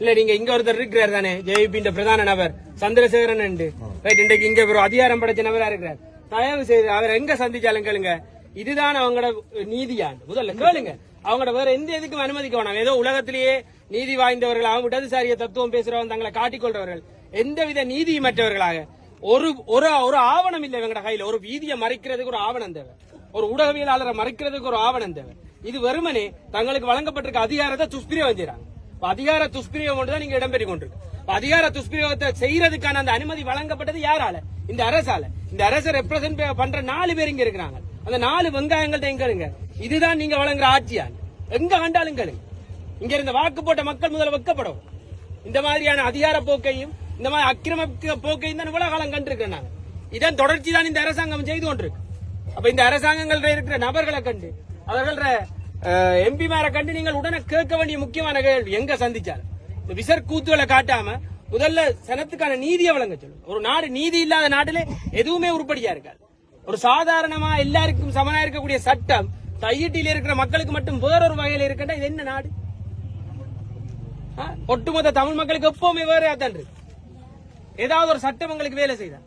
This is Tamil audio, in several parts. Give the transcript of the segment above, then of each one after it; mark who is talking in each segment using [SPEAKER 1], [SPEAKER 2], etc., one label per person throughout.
[SPEAKER 1] இல்ல நீங்க இங்க ஒருத்தர் இருக்கிறார் தானே? ஜேபியின் பிரதான நபர். சந்திரசேகரன் ரைட் இன்றைக்கு இங்க ஒரு அதிகாரம் படைச்ச நபரா இருக்கிறார். தயவு செய்து அவர் எங்க சந்திச்சாலும் கேளுங்க. இதுதான் அவங்களோட நீதியான். முதல்ல கேளுங்க. அவங்களோட வேற எந்த எதுக்கும் அனுமதிக்க வேணாம். ஏதோ உலகத்திலேயே நீதி வாய்ந்தவர்கள் அவங்க இடதுசாரிய தத்துவம் பேசுறவங்க தங்களை காட்டிக்கொள்றவர்கள் எந்தவித நீதியமற்றவர்களாக ஒரு ஒரு ஒரு ஆவணம் இல்லை இவங்கட கையில. ஒரு வீதியை மறைக்கிறதுக்கு ஒரு ஆவணம் தேவை. ஒரு ஊடகவியலாளரை மறைக்கிறதுக்கு ஒரு ஆவணம் தேவை. இது வெறுமனே தங்களுக்கு வழங்கப்பட்டிருக்க அதிகாரத்தை துஷ்பிரயோகம் செய்றாங்க அதிகார துஷ்பிரயோகம் தான் நீங்க இடம்பெறி கொண்டிருக்கு அதிகார துஷ்பிரயோகத்தை செய்யறதுக்கான அந்த அனுமதி வழங்கப்பட்டது யாரால? இந்த அரசால. இந்த அரசை ரெப்ரசென்ட் பண்ற நாலு பேர் இங்க இருக்கிறாங்க. அந்த நாலு வெங்காயங்கள்ட்ட எங்க இருங்க? இதுதான் நீங்க வழங்குற ஆட்சியா எங்க ஆண்டாலும் கேளுங்க. இங்க இருந்த வாக்கு போட்ட மக்கள் முதல்ல வெக்கப்படும் இந்த மாதிரியான அதிகார போக்கையும் இந்த மாதிரி அக்கிரம போக்கையும் தான் இவ்வளவு காலம் கண்டிருக்கேன் நாங்க இதன் தொடர்ச்சி தான் இந்த அரசாங்கம் செய்து கொண்டிருக்கு. அப்ப இந்த அரசாங்கங்கள்ல இருக்கிற நபர்களை கண்டு அவர்கள எம்பி கண்டு நீங்கள் உடனே கேட்க வேண்டிய முக்கியமான கேள்வி எங்க சந்திச்சார்? இந்த விசர் கூத்துகளை காட்டாம முதல்ல சனத்துக்கான நீதியை வழங்க சொல்லுங்க. ஒரு நாடு நீதி இல்லாத நாட்டிலே எதுவுமே உருப்படியா இருக்காது. ஒரு சாதாரணமா எல்லாருக்கும் சமனா இருக்கக்கூடிய சட்டம் தையிட்டில இருக்கிற மக்களுக்கு மட்டும் வேறொரு வகையில் இருக்கட்டா இது என்ன நாடு? ஆ? ஒட்டுமொத்த தமிழ் மக்களுக்கு எப்பவுமே வேற தான் ஏதாவது ஒரு சட்டம் உங்களுக்கு வேலை செய்தா?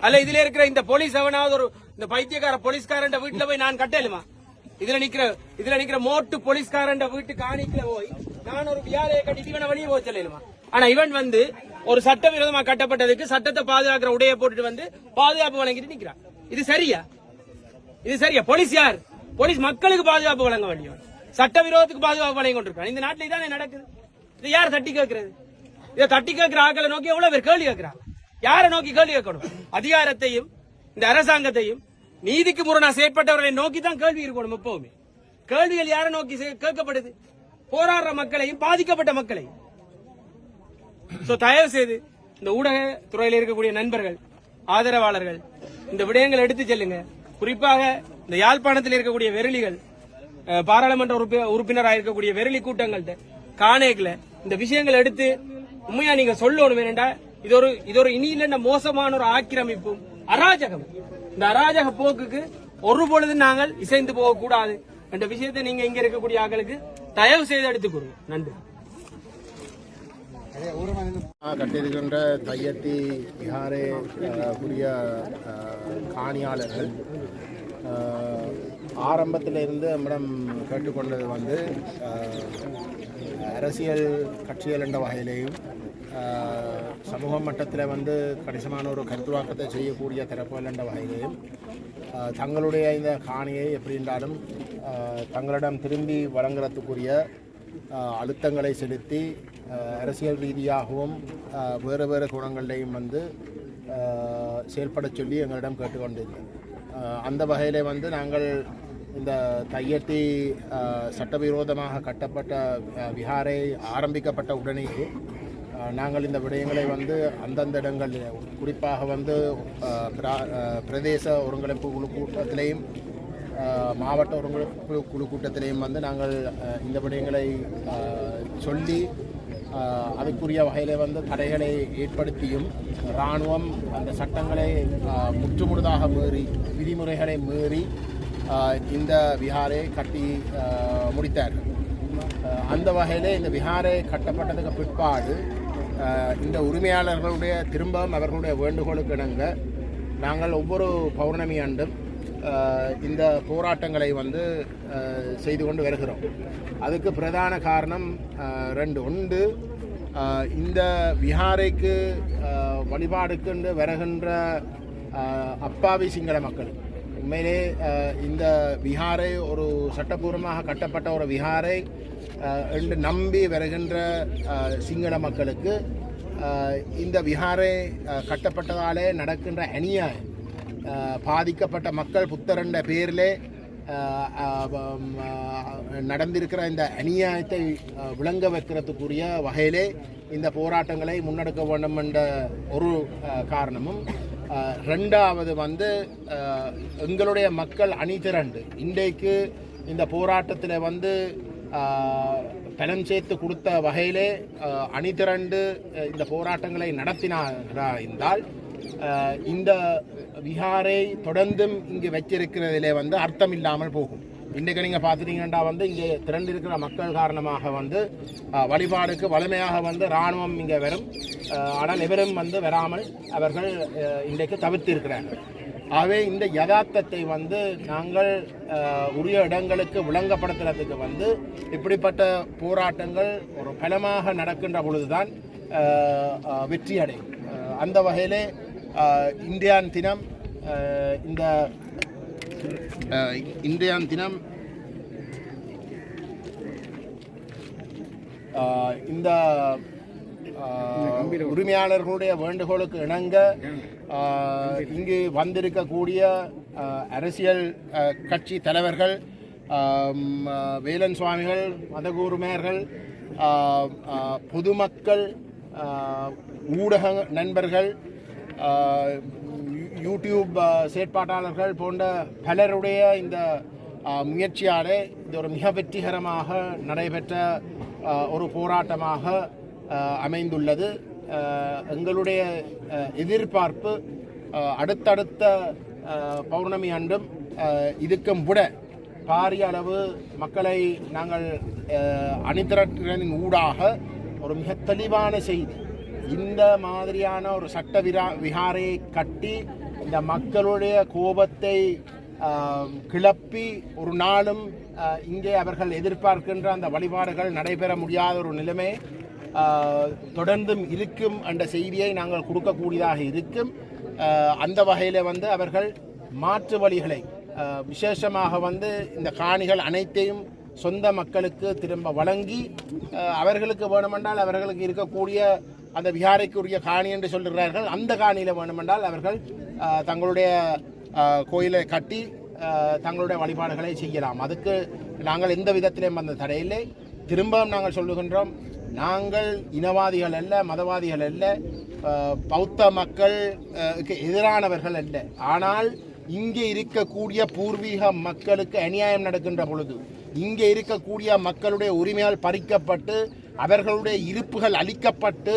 [SPEAKER 1] அல்ல இதுல இருக்கிற இந்த போலீஸ் எவனாவது ஒரு இந்த பைத்தியக்கார போலீஸ்காரன் வீட்டுல போய் நான் கட்டலுமா? இதுல நிக்கிற இதுல நிக்கிற மோட்டு போலீஸ்காரன் வீட்டு காணிக்கல போய் நான் ஒரு வியாழையை கட்டிட்டு இவனை வெளியே போக சொல்லலுமா ஆனா இவன் வந்து ஒரு சட்டவிரோதமா கட்டப்பட்டதுக்கு சட்டத்தை பாதுகாக்கிற உடைய போட்டுட்டு வந்து பாதுகாப்பு வழங்கிட்டு நிக்கிறான். இது சரியா? இது சரியா? போலீஸ் யார்? போலீஸ் மக்களுக்கு பாதுகாப்பு வழங்க வேண்டியவன் சட்டவிரோதத்துக்கு பாதுகாப்பு வழங்கி கொண்டிருக்கான் இந்த நாட்டில் இதானே நடக்குது? இது யார் தட்டி கேட்கிறது? இதை தட்டி கேட்கிற ஆக்களை நோக்கி எவ்வளவு பேர் கேள்வி கேட்கிறான் யாரை நோக்கி கேள்வி கேட்கணும்? அதிகாரத்தையும் இந்த அரசாங்கத்தையும் நீதிக்கு முரணா செயற்பட்டவர்களை நோக்கி தான் கேள்வி இருக்கணும் எப்பவுமே. கேள்விகள் யாரை நோக்கி செ- கேட்கப்படுது? போராடுற மக்களையும் பாதிக்கப்பட்ட மக்களையும். தயவு செய்து இந்த ஊடக துறையில் இருக்கக்கூடிய நண்பர்கள் ஆதரவாளர்கள் இந்த விடயங்களை எடுத்து செல்லுங்க. குறிப்பாக இந்த யாழ்ப்பாணத்தில் இருக்கக்கூடிய வெரளிகள் பாராளுமன்ற உறுப்பினராக இருக்கக்கூடிய வெரளி கூட்டங்கள்ட்ட காணேக்கில் இந்த விஷயங்களை எடுத்து உண்மையா நீங்க சொல்லணும். வேணுண்டா இது ஒரு இது ஒரு இனி இல்லைன்னா மோசமான ஒரு ஆக்கிரமிப்பும் அராஜகம். இந்த அராஜக போக்குக்கு ஒரு பொழுது நாங்கள் இசைந்து போக கூடாது என்ற விஷயத்தை நீங்க இங்க இருக்கக்கூடிய ஆக்களுக்கு தயவு செய்து எடுத்துக் கொடுங்க நன்றி.
[SPEAKER 2] கட்டியிருக்கின்ற தையத்தி விஹாரே கூடிய காணியாளர்கள் ஆரம்பத்தில் இருந்து நம்மிடம் கேட்டுக்கொண்டது வந்து அரசியல் கட்சிகள் என்ற வகையிலேயும் சமூக மட்டத்தில் வந்து கணிசமான ஒரு கருத்துவாக்கத்தை செய்யக்கூடிய திறப்புகள்ன்ற என்ற வகையிலேயும் தங்களுடைய இந்த காணியை எப்படி இருந்தாலும் தங்களிடம் திரும்பி வழங்குறதுக்குரிய அழுத்தங்களை செலுத்தி அரசியல் ரீதியாகவும் வேறு வேறு குணங்களையும் வந்து செயல்பட செயல்படச் சொல்லி எங்களிடம் கேட்டுக்கொண்டிருந்தோம் அந்த வகையிலே வந்து நாங்கள் இந்த தையட்டி சட்டவிரோதமாக கட்டப்பட்ட விஹாரை ஆரம்பிக்கப்பட்ட உடனேயே நாங்கள் இந்த விடயங்களை வந்து அந்தந்த இடங்களில் குறிப்பாக வந்து பிரா- பிரதேச ஒருங்கிணைப்பு குழு கூட்டத்திலையும் மாவட்ட ஒருங்கிணைப்பு குழு கூட்டத்திலையும் வந்து நாங்கள் இந்த விடயங்களை சொல்லி அதுக்குரிய வகையில் வந்து தடைகளை ஏற்படுத்தியும் இராணுவம் அந்த சட்டங்களை முற்றுமுழுதாக மீறி விதிமுறைகளை மீறி இந்த விஹாரை கட்டி முடித்தார். அந்த வகையில் இந்த விஹாரை கட்டப்பட்டதுக்கு பிற்பாடு இந்த உரிமையாளர்களுடைய திரும்பவும் அவர்களுடைய வேண்டுகோளுக்கு இணங்க நாங்கள் ஒவ்வொரு பௌர்ணமி ஆண்டும் இந்த போராட்டங்களை வந்து செய்து கொண்டு வருகிறோம். அதுக்கு பிரதான காரணம் ரெண்டு. ஒன்று இந்த விஹாரைக்கு அஹ், வழிபாடுக்கென்று வருகின்ற அப்பாவி சிங்கள மக்கள். உண்மையிலே இந்த விஹாரை ஒரு சட்டபூர்வமாக கட்டப்பட்ட ஒரு விஹாரை என்று நம்பி வருகின்ற சிங்கள மக்களுக்கு இந்த விஹாரை கட்டப்பட்டதாலே நடக்கின்ற அநியாயம். பாதிக்கப்பட்ட மக்கள் புத்தரண்ட பேரிலே நடந்திருக்கிற இந்த அநியாயத்தை விளங்க வைக்கிறதுக்குரிய வகையிலே இந்த போராட்டங்களை முன்னெடுக்க வேண்டும் என்ற ஒரு காரணமும் ரெண்டாவது வந்து எங்களுடைய மக்கள் அணி திரண்டு இன்றைக்கு இந்த போராட்டத்தில் வந்து அஹ், பணம் சேர்த்து கொடுத்த வகையிலே அணிதிரண்டு அணி இந்த போராட்டங்களை நடத்தினாரா என்றால் இந்த விஹாரை தொடர்ந்தும் இங்கு வச்சிருக்கிறதிலே வந்து அர்த்தம் இல்லாமல் போகும். இன்றைக்கு நீங்கள் பார்த்துட்டீங்கன்னா வந்து இங்கே திரண்டு இருக்கிற மக்கள் காரணமாக வந்து வழிபாடுக்கு வலிமையாக வந்து இராணுவம் இங்கே வரும். ஆனால் எவரும் வந்து வராமல் அவர்கள் இன்றைக்கு தவிர்த்து இருக்கிறார்கள் ஆகவே இந்த யதார்த்தத்தை வந்து நாங்கள் உரிய இடங்களுக்கு விளங்கப்படுத்துறதுக்கு வந்து இப்படிப்பட்ட போராட்டங்கள் ஒரு பலமாக நடக்கின்ற பொழுதுதான் வெற்றி அடையும் அந்த வகையிலே இந்தியான் தினம் இந்த இந்தியான் தினம் இந்த உரிமையாளர்களுடைய வேண்டுகோளுக்கு இணங்க இங்கு வந்திருக்கக்கூடிய அரசியல் கட்சி தலைவர்கள் வேலன் சுவாமிகள் மதகூர்மையர்கள் பொதுமக்கள் ஊடக நண்பர்கள் யூடியூப் செயற்பாட்டாளர்கள் போன்ற பலருடைய இந்த முயற்சியாலே இது ஒரு மிக வெற்றிகரமாக நடைபெற்ற ஒரு போராட்டமாக அமைந்துள்ளது. எங்களுடைய எதிர்பார்ப்பு அடுத்தடுத்த பௌர்ணமி அன்றும் இதுக்கும் விட பாரிய அளவு மக்களை நாங்கள் அஹ், ஊடாக ஒரு மிக தெளிவான செய்தி. இந்த மாதிரியான ஒரு சட்ட விரா விகாரையை கட்டி இந்த மக்களுடைய கோபத்தை கிளப்பி ஒரு நாளும் இங்கே அவர்கள் எதிர்பார்க்கின்ற அந்த வழிபாடுகள் நடைபெற முடியாத ஒரு நிலைமை தொடர்ந்தும் இருக்கும் என்ற செய்தியை நாங்கள் கொடுக்கக்கூடியதாக இருக்கும். அந்த வகையில் வந்து அவர்கள் மாற்று வழிகளை விசேஷமாக வந்து இந்த காணிகள் அனைத்தையும் சொந்த மக்களுக்கு திரும்ப வழங்கி அவர்களுக்கு வேணுமென்றால் அவர்களுக்கு இருக்கக்கூடிய அந்த விகாரைக்குரிய காணி என்று சொல்கிறார்கள் அந்த காணியில் வேணுமென்றால் அவர்கள் தங்களுடைய கோயிலை கட்டி தங்களுடைய வழிபாடுகளை செய்யலாம். அதுக்கு நாங்கள் எந்த விதத்திலும் வந்த தடையில்லை. திரும்பவும் நாங்கள் சொல்லுகின்றோம் நாங்கள் இனவாதிகள் அல்ல மதவாதிகள் அல்ல பௌத்த மக்களுக்கு எதிரானவர்கள் அல்ல. ஆனால் இங்கே இருக்கக்கூடிய பூர்வீக மக்களுக்கு அநியாயம் நடக்கின்ற பொழுது இங்கே இருக்கக்கூடிய மக்களுடைய உரிமையால் பறிக்கப்பட்டு அவர்களுடைய இருப்புகள் அளிக்கப்பட்டு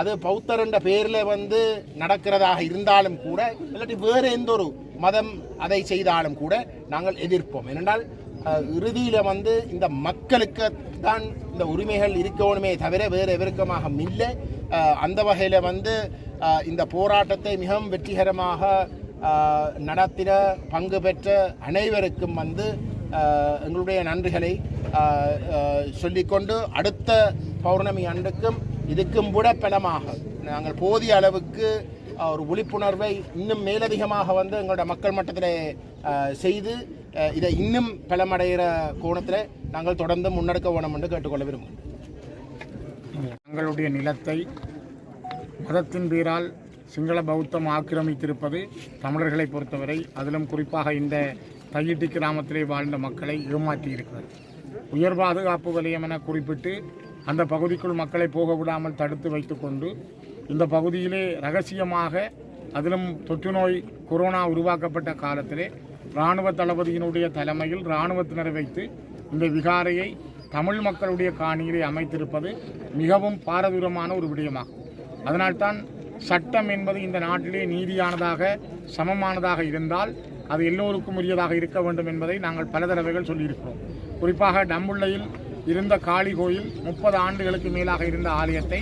[SPEAKER 2] அது பௌத்தர் என்ற பேரில் வந்து நடக்கிறதாக இருந்தாலும் கூட இல்லாட்டி வேறு எந்த ஒரு மதம் அதை செய்தாலும் கூட நாங்கள் எதிர்ப்போம். ஏனென்றால் இறுதியில் வந்து இந்த மக்களுக்கு தான் இந்த உரிமைகள் இருக்கணுமே தவிர வேறு எவருக்கமாக இல்லை. அந்த வகையில் வந்து இந்த போராட்டத்தை மிகவும் வெற்றிகரமாக நடத்தின பங்கு பெற்ற அனைவருக்கும் வந்து எங்களுடைய நன்றிகளை சொல்லிக்கொண்டு அடுத்த பௌர்ணமி அன்றுக்கும் இதுக்கும் கூட பலமாக நாங்கள் போதிய அளவுக்கு ஒரு விழிப்புணர்வை இன்னும் மேலதிகமாக வந்து எங்களோட மக்கள் மட்டத்தில் செய்து இதை இன்னும் பலமடைகிற கோணத்தில் நாங்கள் தொடர்ந்து முன்னெடுக்க வேணும் என்று கேட்டுக்கொள்ள விரும்புகிறோம்.
[SPEAKER 3] தங்களுடைய நிலத்தை மதத்தின் பேரால் சிங்கள பௌத்தம் ஆக்கிரமித்திருப்பது தமிழர்களை பொறுத்தவரை அதிலும் குறிப்பாக இந்த தையிட்டி கிராமத்திலே வாழ்ந்த மக்களை ஏமாற்றி இருக்கிறது உயர் பாதுகாப்பு வலயம் என குறிப்பிட்டு அந்த பகுதிக்குள் மக்களை போக விடாமல் தடுத்து வைத்துக்கொண்டு இந்த பகுதியிலே ரகசியமாக அதிலும் தொற்று நோய் கொரோனா உருவாக்கப்பட்ட காலத்திலே இராணுவ தளபதியினுடைய தலைமையில் இராணுவத்தினரை வைத்து இந்த விகாரையை தமிழ் மக்களுடைய காணியிலே அமைத்திருப்பது மிகவும் பாரதூரமான ஒரு விடயமாகும். அதனால்தான் சட்டம் என்பது இந்த நாட்டிலே நீதியானதாக சமமானதாக இருந்தால் அது எல்லோருக்கும் உரியதாக இருக்க வேண்டும் என்பதை நாங்கள் பல தடவைகள் சொல்லியிருக்கிறோம். குறிப்பாக டம்புள்ளையில் இருந்த காளி கோயில் முப்பது ஆண்டுகளுக்கு மேலாக இருந்த ஆலயத்தை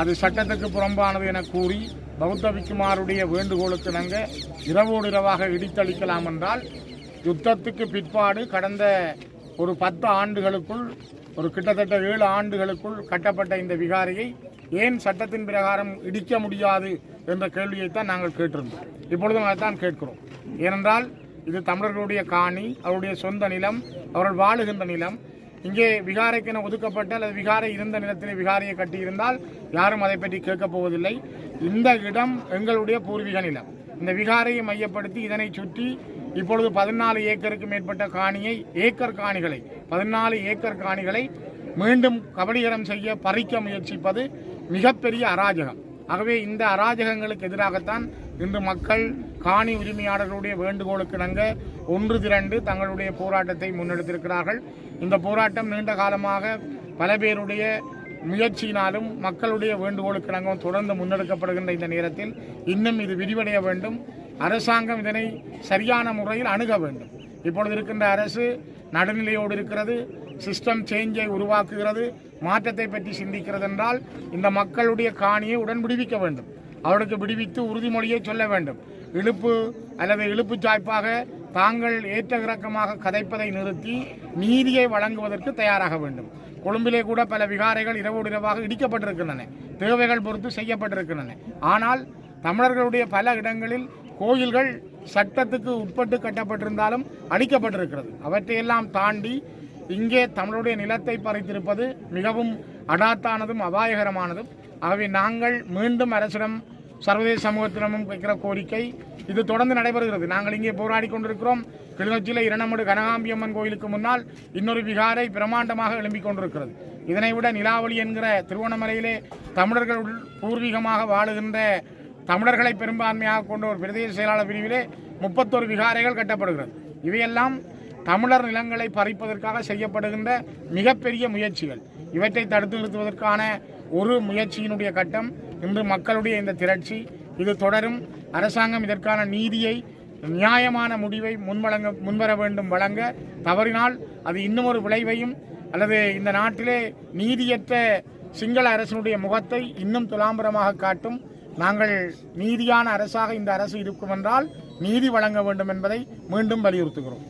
[SPEAKER 3] அது சட்டத்துக்கு புறம்பானது என கூறி பௌத்த விக்குமாருடைய வேண்டுகோளுக்கு நாங்கள் இரவோடு இரவாக இடித்தளிக்கலாம் என்றால் யுத்தத்துக்கு பிற்பாடு கடந்த ஒரு பத்து ஆண்டுகளுக்குள் ஒரு கிட்டத்தட்ட ஏழு ஆண்டுகளுக்குள் கட்டப்பட்ட இந்த விகாரியை ஏன் சட்டத்தின் பிரகாரம் இடிக்க முடியாது என்ற கேள்வியைத்தான் நாங்கள் கேட்டிருந்தோம். இப்பொழுதும் அதைத்தான் கேட்கிறோம். ஏனென்றால் இது தமிழர்களுடைய காணி அவருடைய சொந்த நிலம் அவர்கள் வாழுகின்ற நிலம் இங்கே விகாரைக்கென ஒதுக்கப்பட்ட அல்லது விகாரை இருந்த நிலத்திலே விகாரையை கட்டியிருந்தால் யாரும் அதை பற்றி கேட்கப் போவதில்லை. இந்த இடம் எங்களுடைய பூர்வீக நிலம். இந்த விகாரையை மையப்படுத்தி இதனை சுற்றி இப்பொழுது பதினாலு ஏக்கருக்கு மேற்பட்ட காணியை ஏக்கர் காணிகளை பதினாலு ஏக்கர் காணிகளை மீண்டும் கபடிகரம் செய்ய பறிக்க முயற்சிப்பது மிகப்பெரிய அராஜகம். ஆகவே இந்த அராஜகங்களுக்கு எதிராகத்தான் இன்று மக்கள் காணி உரிமையாளர்களுடைய வேண்டுகோளுக்கு இணங்க ஒன்று திரண்டு தங்களுடைய போராட்டத்தை முன்னெடுத்திருக்கிறார்கள். இந்த போராட்டம் நீண்ட காலமாக பல பேருடைய முயற்சியினாலும் மக்களுடைய வேண்டுகோளுக்கு இணங்கவும் தொடர்ந்து முன்னெடுக்கப்படுகின்ற இந்த நேரத்தில் இன்னும் இது விரிவடைய வேண்டும். அரசாங்கம் இதனை சரியான முறையில் அணுக வேண்டும். இப்பொழுது இருக்கின்ற அரசு நடுநிலையோடு இருக்கிறது சிஸ்டம் சேஞ்சை உருவாக்குகிறது மாற்றத்தை பற்றி சிந்திக்கிறது என்றால் இந்த மக்களுடைய காணியை உடன் விடுவிக்க வேண்டும். அவருக்கு விடுவித்து உறுதிமொழியை சொல்ல வேண்டும். இழுப்பு அல்லது இழுப்பு சாய்ப்பாக தாங்கள் ஏற்ற இறக்கமாக கதைப்பதை நிறுத்தி நீதியை வழங்குவதற்கு தயாராக வேண்டும். கொழும்பிலே கூட பல விகாரைகள் இரவோடு இரவாக இடிக்கப்பட்டிருக்கின்றன. தேவைகள் பொறுத்து செய்யப்பட்டிருக்கின்றன. ஆனால் தமிழர்களுடைய பல இடங்களில் கோயில்கள் சட்டத்துக்கு உட்பட்டு கட்டப்பட்டிருந்தாலும் அழிக்கப்பட்டிருக்கிறது. அவற்றையெல்லாம் தாண்டி இங்கே தமிழுடைய நிலத்தை பறித்திருப்பது மிகவும் அடாத்தானதும் அபாயகரமானதும் ஆகவே நாங்கள் மீண்டும் அரசிடம் சர்வதேச சமூகத்திடமும் வைக்கிற கோரிக்கை இது தொடர்ந்து நடைபெறுகிறது. நாங்கள் இங்கே போராடி கொண்டிருக்கிறோம். கிளிநொச்சியில் இரணமடு கனகாம்பியம்மன் கோயிலுக்கு முன்னால் இன்னொரு விகாரை பிரமாண்டமாக எழும்பிக் கொண்டிருக்கிறது. இதனை விட நிலாவளி என்கிற திருவண்ணாமலையிலே தமிழர்கள் உள் பூர்வீகமாக வாழுகின்ற தமிழர்களை பெரும்பான்மையாக கொண்ட ஒரு பிரதேச செயலாளர் பிரிவிலே முப்பத்தொரு விகாரைகள் கட்டப்படுகிறது. இவையெல்லாம் தமிழர் நிலங்களை பறிப்பதற்காக செய்யப்படுகின்ற மிகப்பெரிய முயற்சிகள். இவற்றை தடுத்து நிறுத்துவதற்கான ஒரு முயற்சியினுடைய கட்டம் இன்று மக்களுடைய இந்த திரட்சி. இது தொடரும். அரசாங்கம் இதற்கான நீதியை நியாயமான முடிவை முன்வழங்க முன்வர வேண்டும் வழங்க. தவறினால் அது இன்னும் ஒரு விளைவையும் அல்லது இந்த நாட்டிலே நீதியற்ற சிங்கள அரசினுடைய முகத்தை இன்னும் துலாம்பரமாக காட்டும். நாங்கள் நீதியான அரசாக இந்த அரசு இருக்கும் என்றால் நீதி வழங்க வேண்டும் என்பதை மீண்டும் வலியுறுத்துகிறோம்.